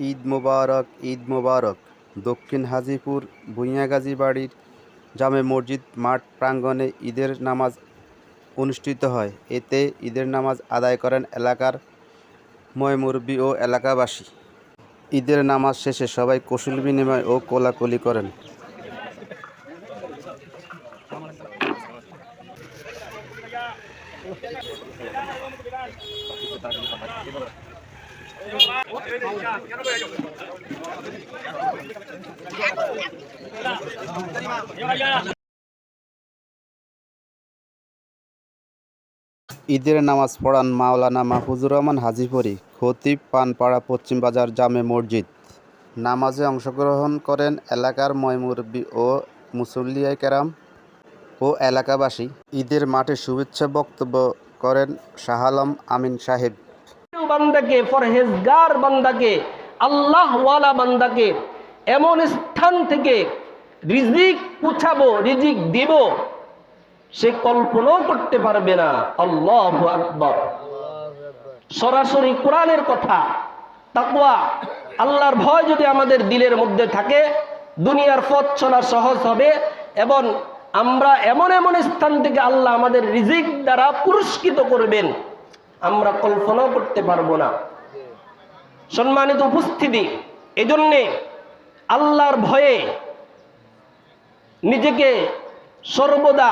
ঈদ মোবারক ঈদ মোবারক। দক্ষিণ হাজিপুর ভুঁইয়াগাজী বাড়ির জামে মসজিদ মাঠ প্রাঙ্গণে ঈদের নামাজ অনুষ্ঠিত হয়। এতে ঈদের নামাজ আদায় করেন এলাকার ময়মুরবি ও এলাকাবাসী। ঈদের নামাজ শেষে সবাই কৌশল বিনিময় ও কোলাকুলি করেন। ঈদের নামাজ পড়ান মাওলানা মাহফুজুর রহমান হাজিপুরি খতিব পানপাড়া পশ্চিম বাজার জামে মসজিদ। নামাজে অংশগ্রহণ করেন এলাকার ময়মুরবি ও মুসল্লিয়াই কেরাম ও এলাকাবাসী। ঈদের মাঠে শুভেচ্ছা বক্তব্য করেন শাহ আলম আমিন সাহেব। বান্দাকে ফরহেজগার বান্দাকে, আল্লাহওয়ালা বান্দাকে, এমন স্থান থেকে রিজিক পুছাবো রিজিক দিব, সে কল্পনাও করতে পারবে না। আল্লাহ আকবর। সরাসরি কোরআনের কথা, তাকওয়া, আল্লাহর ভয় যদি আমাদের দিলের মধ্যে থাকে, দুনিয়ার পথ চলা সহজ হবে, এবং আমরা এমন এমন স্থান থেকে আল্লাহ আমাদের রিজিক দ্বারা পুরস্কৃত করবেন। আমরা কল্পনাও করতে পারব না। সম্মানিত উপস্থিতি, এজন্যে আল্লাহর ভয়ে নিজেকে সর্বদা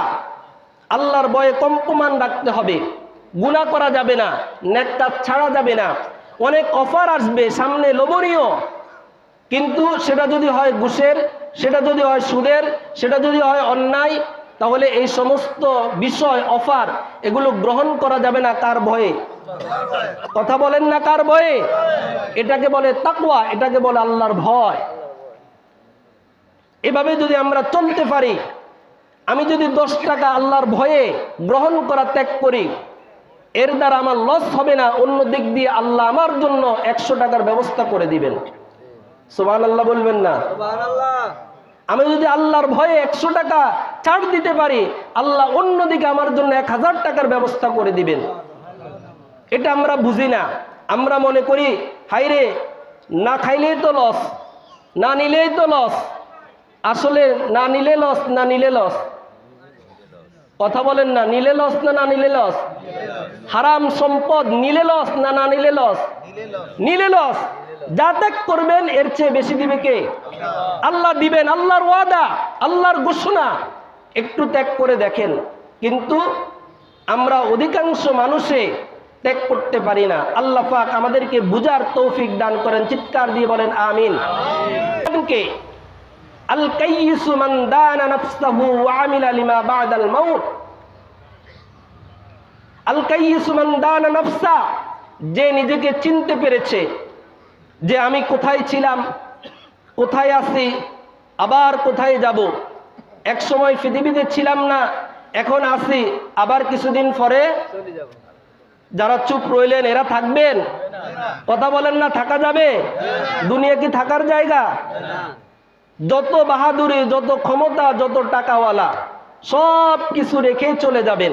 আল্লাহর ভয়ে কম্পমান রাখতে হবে। গুণা করা যাবে না নেকটা ছাড়া যাবে না। অনেক অফার আসবে, সামনে লোভনীয়। কিন্তু সেটা যদি হয় ঘুষের, সেটা যদি হয় সুদের, সেটা যদি হয় অন্যায় তাহলে এই সমস্ত বিষয় অফার এগুলো গ্রহণ করা যাবে না কার ভয়ে? কথা বলেন না কার ভয়ে? এটাকে বলে তাকওয়া এটাকে বলে আল্লাহর ভয়। এভাবে যদি আমরা চলতে পারি আমি যদি দশ টাকা আল্লাহর ভয়ে গ্রহণ করা ত্যাগ করি এর দ্বারা আমার লস হবে না অন্য দিক দিয়ে আল্লাহ আমার জন্য একশো টাকার ব্যবস্থা করে দিবেন। সোবান আল্লাহ বলবেন না? আমি যদি আল্লাহর ভয়ে একশো টাকা ছাড় দিতে পারি, আল্লাহ অন্যদিকে আমার জন্য এক হাজার টাকার ব্যবস্থা করে দিবেন। এটা আমরা বুঝি না। আমরা মনে করি হাইরে না খাইলেই তো লস না নিলেই তো লস আসলে না নিলে লস না নিলে লস কথা বলেন না, নিলে লস না না নিলে লস হারাম সম্পদ, নিলে লস না না নিলে লস নিলে লস যা ত্যাগ করবেন, এর চেয়ে বেশি দিবে কে? আল্লাহ দিবেন, আল্লাহর ওয়াদা, আল্লাহর ঘোষণা। একটু ত্যাগ করে দেখেন। কিন্তু আমরা অধিকাংশ মানুষে ত্যাগ করতে পারি না। আল্লাহ পাক আমাদেরকে বুজার তৌফিক দান করেন, চিৎকার দিয়ে বলেন, আমিন। আল আল যে নিজেকে চিনতে পেরেছে যে আমি কোথায় ছিলাম, কোথায় আছি, আবার কোথায় যাব। এক সময় পৃথিবীতে ছিলাম না, এখন আসি আবার কিছুদিন পরে যারা চুপ রইলেন, এরা থাকবেন? কথা বলেন না, থাকা যাবে? দুনিয়া কি থাকার জায়গা? যত বাহাদুরি, যত ক্ষমতা, যত টাকাওয়ালা, সব কিছু রেখে চলে যাবেন।